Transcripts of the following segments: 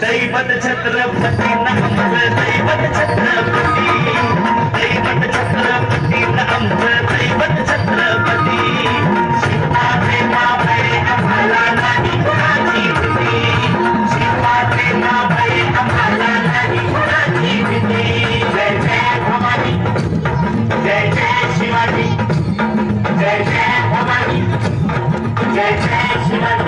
దైవత ఛత్రపతి నమ్మ దైవత ఛత్రపతి దైవత ఛత్రపతి నమ్మ దైవత Chhatrapati Jai Jai Shivaji Jai Jai Shivaji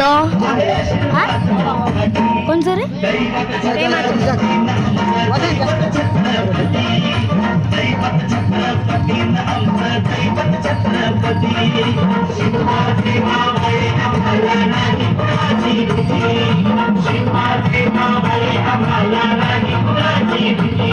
डोनाल्डो कौन सर Thank you.